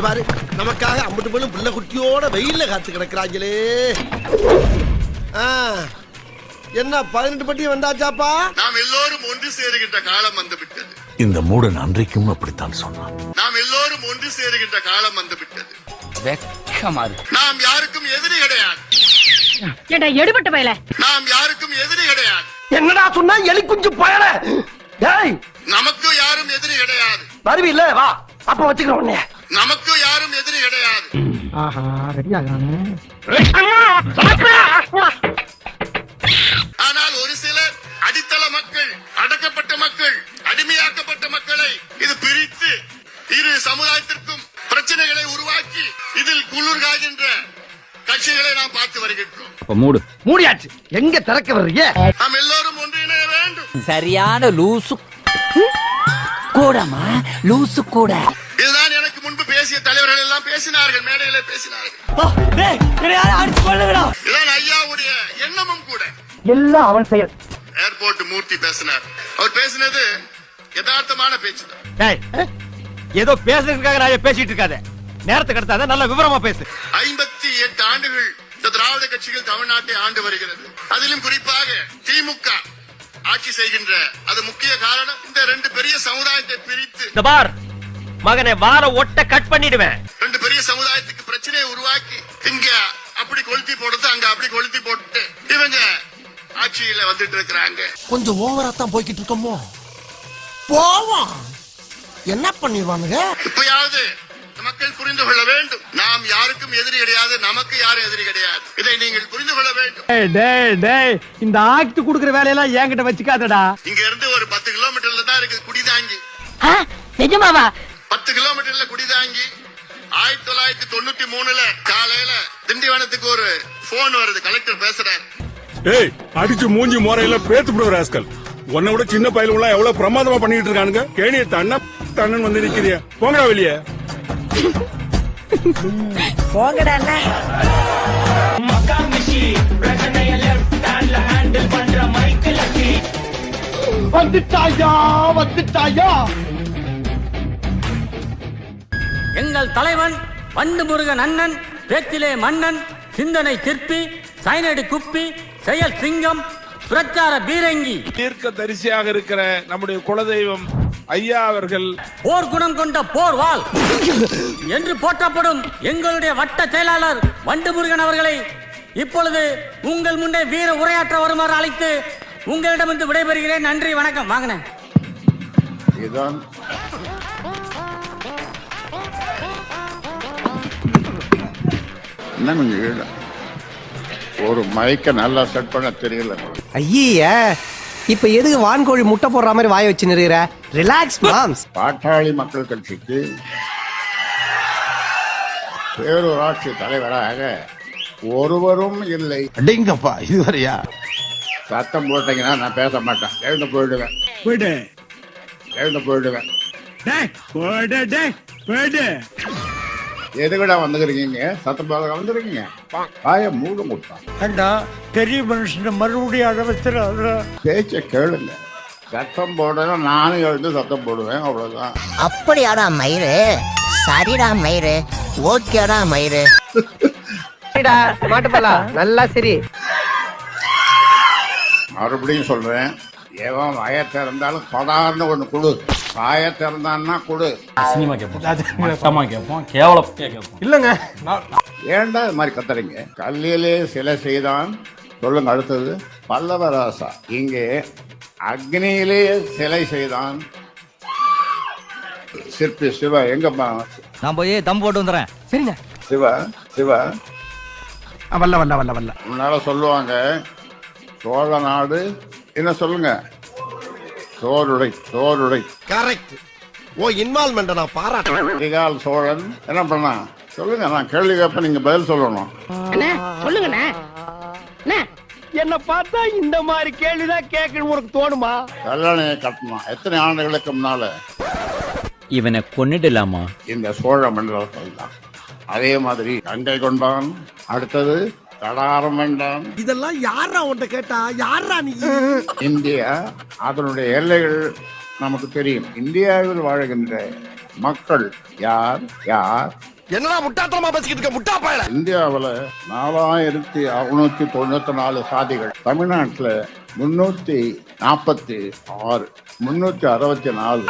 இங்க பாரு. நமக்காக அம்பட்டு பொண்ணு பிள்ளை குட்டியோட வெயில்ல காத்து கிடக்குறாங்களே. ஆ, என்ன பதினெட்டு பட்டி வந்தாச்சாப்பா? நாம் எல்லோரும் ஒன்று சேருகின்ற காலம் வந்து விட்டது இந்த மூடன் அன்றைக்கும் அப்படித்தான் சொன்னான். நாம் எல்லோரும் ஒன்று சேருகின்ற காலம் வந்து விட்டது வெக்கமா இருக்கு. நாம் யாருக்கும் எதிரி கிடையாது. ஏண்டா எடுபட்ட பயல? நாம் யாருக்கும் எதிரி கிடையாது. என்னடா சொன்னா? எலி குஞ்சு பயல. டேய் நமக்கு யாரும் எதிரி கிடையாது. வருவி இல்ல வா. அப்ப வச்சுக்கிறோம் உன்னைய. நமக்கு யாரும் எதிரி கிடையாது. ஆனால் ஒரு சிலர் அடித்தள மக்கள் அடக்கப்பட்ட மக்கள் அடிமையாக்கப்பட்ட மக்களை இது பிரித்து இரு சமுதாயத்திற்கும் பிரச்சனைகளை உருவாக்கி இதில் குளிர் காய்கின்ற கட்சிகளை நாம் பார்த்து வருகின்றோம். மூடியாச்சு. எங்க திறக்க வர்றீங்க? நாம் எல்லோரும் ஒன்றிணைய வேண்டும். சரியான லூசு. கூடமா லூசு கூட. பேசிய தலைவர்கள் எல்லாம் பேசினார்கள் மேடையில பேசினார்கள். இதுதான் ஐயாவுடைய எண்ணமும் கூட. எல்லாம் அவன் செயல். ஏர்போர்ட் மூர்த்தி பேசினார். அவர் பேசினது யதார்த்தமான பேச்சு ஏதோ பேசுறதுக்காக நான் பேசிட்டு இருக்காத. நேரத்தை கடத்தாத நல்ல விவரமா பேசு. ஐம்பத்தி எட்டு ஆண்டுகள் இந்த திராவிட கட்சிகள் தமிழ்நாட்டை ஆண்டு வருகிறது. அதிலும் குறிப்பாக திமுக ஆட்சி செய்கின்ற அது முக்கிய காரணம். இந்த ரெண்டு பெரிய சமுதாயத்தை பிரித்து இந்த பார் மகனை வார ஒட்ட கட் பண்ணிடுவேன். ரெண்டு பெரிய சமுதாயத்துக்கு பிரச்சனையை உருவாக்கி இங்க அப்படி கொளுத்தி போடுறது அங்க அப்படி கொளுத்தி போட்டு இவங்க ஆட்சியில வந்துட்டு இருக்கிறாங்க. கொஞ்சம் ஓவரா தான் போய்கிட்டு இருக்கோமோ? போவோம். என்ன பண்ணிடுவானுங்க? இப்பயாவது மக்கள் புரிந்து கொள்ள வேண்டும். நாம் யாருக்கும் எதிரி கிடையாது நமக்கு யாரும் எதிரி கிடையாது. இதை நீங்கள் புரிந்து கொள்ள வேண்டும். டேய் டேய் இந்த ஆக்ட் குடுக்குற வேலையெல்லாம் என்கிட்ட வச்சுக்காதடா. இங்க இருந்து ஒரு பத்து கிலோமீட்டர்ல தான் இருக்குது குடிதாங்கி. நிஜமாவா? பத்து கிலோமீட்டர்ல குடிதாங்கி ஆயிரத்தி தொள்ளாயிரத்தி தொண்ணூத்தி மூணுல காலையில திண்டிவனத்துக்கு ஒரு போன் வருது. கலெக்டர் பேசுறாரு. ஏய் அடிச்சு மூஞ்சி முறையில பேத்து விடுற ராஸ்கல் உன்னை விட சின்ன பயிலுங்களா எவ்வளவு பிரமாதமா பண்ணிட்டு இருக்கானுங்க? கேணிய தண்ண தண்ணன் வந்து நிக்கிறிய. போங்கடா வெளியே. வந்துட்டாயா வந்துட்டாயா? எங்கள் தலைவன் வண்டு முருகன் அண்ணன் பேச்சிலே மன்னன் சிந்தனை சிற்பி சைனடி குப்பி செயல் சிங்கம் பிரச்சார பீரங்கி. தீர்க்க தரிசியாக இருக்கிற நம்முடைய குலதெய்வம் ஐயா அவர்கள் போர் குணம் கொண்ட போர் வாள் என்று போற்றப்படும் எங்களுடைய வட்ட செயலாளர் வண்டு முருகன் அவர்களை இப்பொழுது உங்கள் முன்னே வீர உரையாற்ற வருமாறு அழைத்து உங்களிடமிருந்து விடைபெறுகிறேன். நன்றி வணக்கம். வாங்கினேன் இதுதான் என்ன கொஞ்சம் கீழே. ஒரு மைக்க நல்லா செட் பண்ண தெரியல. ஐய இப்ப எதுக்கு வான்கோழி முட்டை போடுற மாதிரி வாய வச்சு நிறுகிற ரிலாக்ஸ் மாம்ஸ் பாட்டாளி மக்கள் கட்சிக்கு பேரூராட்சி தலைவராக ஒருவரும் இல்லை. அடிங்கப்பா இதுவரையா? சத்தம் போட்டீங்கன்னா நான் பேச மாட்டேன். எழுந்து போயிடுவேன். போயிட்டு எழுந்து போயிடுவேன். போயிட்டு போயிட்டு எதுக்கடா வந்துக்கிறீங்க சத்தம் போட வந்துருக்கீங்க? வாய மூட முட்டான் ஏண்டா பெரிய மனுஷன் மறுபடியும் அளவத்துல பேச்ச கேளுங்க. சத்தம் போடணும் நானும் எழுந்து சத்தம் போடுவேன் அவ்வளவுதான். அப்படியாடா மயிறு? சரிடா மயிறு. ஓகேடா மயிறு. மாட்டுப்பலா நல்லா சரி. மறுபடியும் சொல்றேன். எவன் வாய திறந்தாலும் படார்னு ஒண்ணு கொடு. வாய திறந்தான்னா கொடு. சினிமா கேட்போம் மட்டமா கேட்போம் கேவலம் கேட்போம் இல்லங்க ஏன்டா இது மாதிரி கத்துறீங்க? கல்லிலே சிலை செய்தான். சொல்லுங்க அடுத்தது. பல்லவராசா இங்கே அக்னியிலே சிலை செய்தான். சிற்பி சிவா எங்கப்பா நான் போய் தம் போட்டு வந்துடுறேன் சரிங்க. சிவா சிவா. வல்ல வல்ல வல்ல வல்ல. முன்னால சொல்லுவாங்க சோழ நாடு. என்ன சொல்லுங்க? சோறுடை சோறுடை கரெக்ட் ஓ இன்வால்மெண்ட் நான் பாராட்டுறேன். அதிகால் சோழன். என்ன பண்ணான் சொல்லுங்க நான் கேள்வி கேட்பேன் நீங்க பதில் சொல்லணும். அண்ணே சொல்லுங்கண்ணே. அண்ணே. என்ன பார்த்தா இந்த மாதிரி கேள்விதான் கேட்கணும் உனக்கு தோணுமா? கல்லணையை கட்டணும்? எத்தனை ஆண்டுகளுக்கு முன்னால? இவனை கொன்னிடலாமா? இந்த சோழ மண்டலத்தில் தான். அதே மாதிரி கங்கை கொண்டான். அடுத்தது கடாரம் வேண்டான் இதெல்லாம் யாரா உன்ட்ட கேட்டா? யாரா நீ? இந்தியா அதனுடைய எல்லைகள் நமக்கு தெரியும். இந்தியாவில் வாழுகின்ற மக்கள் யார்? யார்? என்னடா முட்டாத்தனமா பேசிக்கிட்டு இருக்க? முட்டா பயல. இந்தியாவுல நாலாயிரத்தி அறுநூத்தி தொண்ணூத்தி நாலு சாதிகள். தமிழ்நாட்டுல முன்னூத்தி நாற்பத்தி ஆறு. முன்னூத்தி அறுபத்தி நாலு.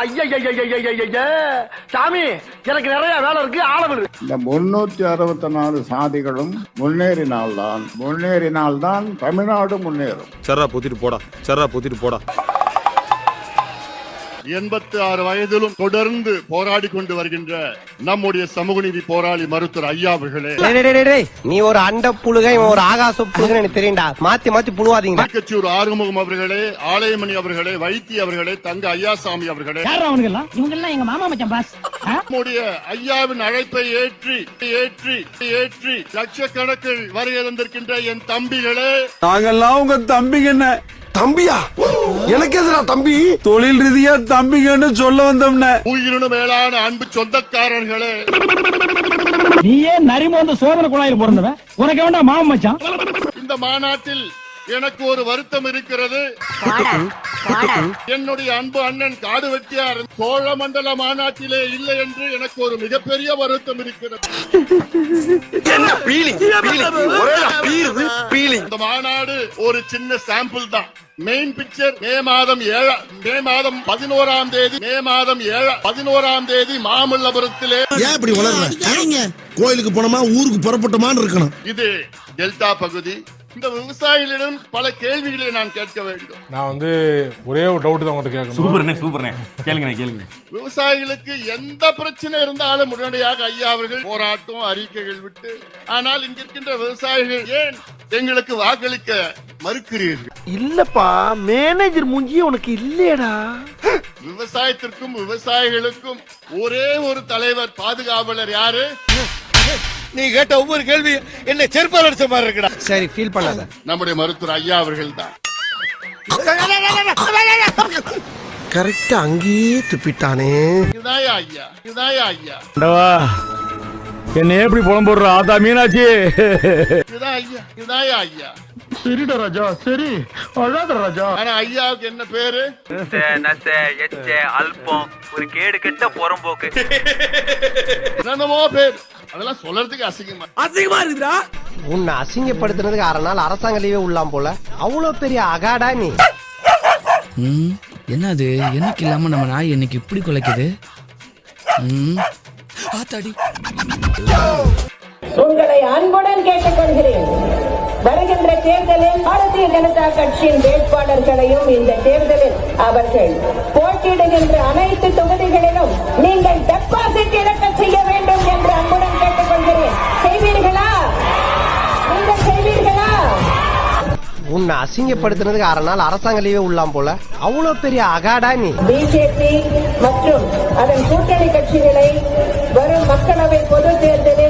சாமி எனக்கு நிறைய வேலை இருக்கு ஆளவிடு இந்த முன்னூத்தி அறுபத்தி நாலு சாதிகளும் முன்னேறினால்தான் முன்னேறினால்தான் தமிழ்நாடு முன்னேறும். சரா பொத்திட்டு போடா. சரா பொத்திட்டு போடா. எண்பத்தி ஆறு வயதிலும் தொடர்ந்து போராடி கொண்டு வருகின்ற நம்முடைய சமூக நீதி போராளி மருத்துவர் ஐயா அவர்களே. நீ ஒரு அண்ட புழுக இவன் ஒரு ஆகாச புழுகன்னு எனக்கு தெரியும்டா. மாத்தி மாத்தி புழுவாதீங்க. திருக்கச்சூர் ஆறுமுகம் அவர்களே ஆலயமணி அவர்களே வைத்தி அவர்களே தங்க ஐயாசாமி அவர்களே. எங்க மாமா மச்சான் பாஸ் நம்முடைய ஐயாவின் அழைப்பை ஏற்றி ஏற்றி ஏற்றி லட்சக்கணக்கில் வருகை தந்திருக்கின்ற என் தம்பிகளே. நாங்கெல்லாம் உங்க தம்பிங்க என்ன? தம்பியா? எனக்கு எதுடா தம்பி? தொழில் ரீதியா தம்பிங்கன்னு சொல்ல வந்தோம்ன. உயிரினு மேலான அன்பு சொந்தக்காரர்களே. நீயே நரிமோந்த சோதனை குழாயில் பிறந்தவன்? உனக்கு வேண்டாம் மாமன் மச்சான்? இந்த மாநாட்டில் எனக்கு ஒரு வருத்தம் இருக்கிறது. என்னுடைய அன்பு அண்ணன் காடு வெட்டியார் சோழ மண்டல மாநாட்டிலே இல்லை என்று எனக்கு ஒரு மிகப்பெரிய வருத்தம் இருக்கிறது. என்ன பீலிங் பீலிங் ஒரே பீருது பீலிங் இந்த மாநாடு ஒரு சின்ன சாம்பிள் தான். மெயின் பிக்சர் மே மாதம் ஏழ மே மாதம் பதினோராம் தேதி மே மாதம் ஏழ பதினோராம் தேதி மாமல்லபுரத்திலே. ஏன் இப்படி வளர்ற? கோயிலுக்கு போனோமா ஊருக்கு புறப்பட்டோமான்னு இருக்கணும். இது டெல்டா பகுதி. இந்த விவசாயிகளிடம் பல கேள்விகளை நான் கேட்க வேண்டும். நான் வந்து ஒரே ஒரு டவுட் தான் உங்கள்கிட்ட கேட்கணும். சூப்பர்ண்ணே சூப்பர்ண்ணே கேளுங்க கேளுங்க விவசாயிகளுக்கு எந்த பிரச்சனை இருந்தாலும் உடனடியாக ஐயா அவர்கள் போராட்டம் அறிக்கைகள் விட்டு ஆனால் இங்க இருக்கின்ற விவசாயிகள் ஏன் எங்களுக்கு வாக்களிக்க மறுக்கிறீர்கள்? இல்லப்பா மேனேஜர் மூஞ்சியே உனக்கு இல்லையடா. விவசாயத்திற்கும் விவசாயிகளுக்கும் ஒரே ஒரு தலைவர் பாதுகாவலர் யாரு? நீ கேட்ட ஒவ்வொரு கேள்வி என்ன செருப்பால் அடிச்ச மாதிரி இருக்குடா. சரி ஃபீல் பண்ணாத. நம்முடைய மருத்துவர் ஐயா அவர்கள் தான் கரெக்டா அங்கேயே துப்பிட்டானே. இதாயா ஐயா இதாயா ஐயா. என்ன எப்படி புலம் போடுற ஆதா மீனாட்சி? இதா ஐயா இதாயா ஐயா. சரிடா ராஜா சரி. அழாத ராஜா. ஆனா ஐயாவுக்கு என்ன பேரு? அல்பம் ஒரு கேடு கெட்ட புறம்போக்கு. என்னென்னமோ பேர். அதெல்லாம் சொல்றதுக்கு அசிங்கமா உன்னை அசிங்கப்படுத்துனதுக்கு அரை நாள் அரசாங்க லீவே உள்ளாம் போல. அவ்வளவு பெரிய அகாடா நீ. என்னது? என்னைக்கு இல்லாம நம்ம நாய் என்னைக்கு இப்படி குலைக்குது? ஆத்தாடி. உங்களை அன்புடன் கேட்டுக்கொள்கிறேன். வருகின்ற தேர்தலில் பாரதிய ஜனதா கட்சியின் வேட்பாளர்களையும் இந்த தேர்தலில் அவர்கள் போட்டியிடுகின்ற அனைத்து தொகுதிகளிலும் நீங்கள் டெபாசிட் இழக்க உன்னை அசிங்கப்படுத்தினதுக்கு அரை நாள் அரசாங்க லீவே உள்ளாம் போல. அவ்வளவு பெரிய அகாடா நீ. பிஜேபி மற்றும் அதன் கூட்டணி கட்சிகளை வரும் மக்களவை பொது தேர்தலில்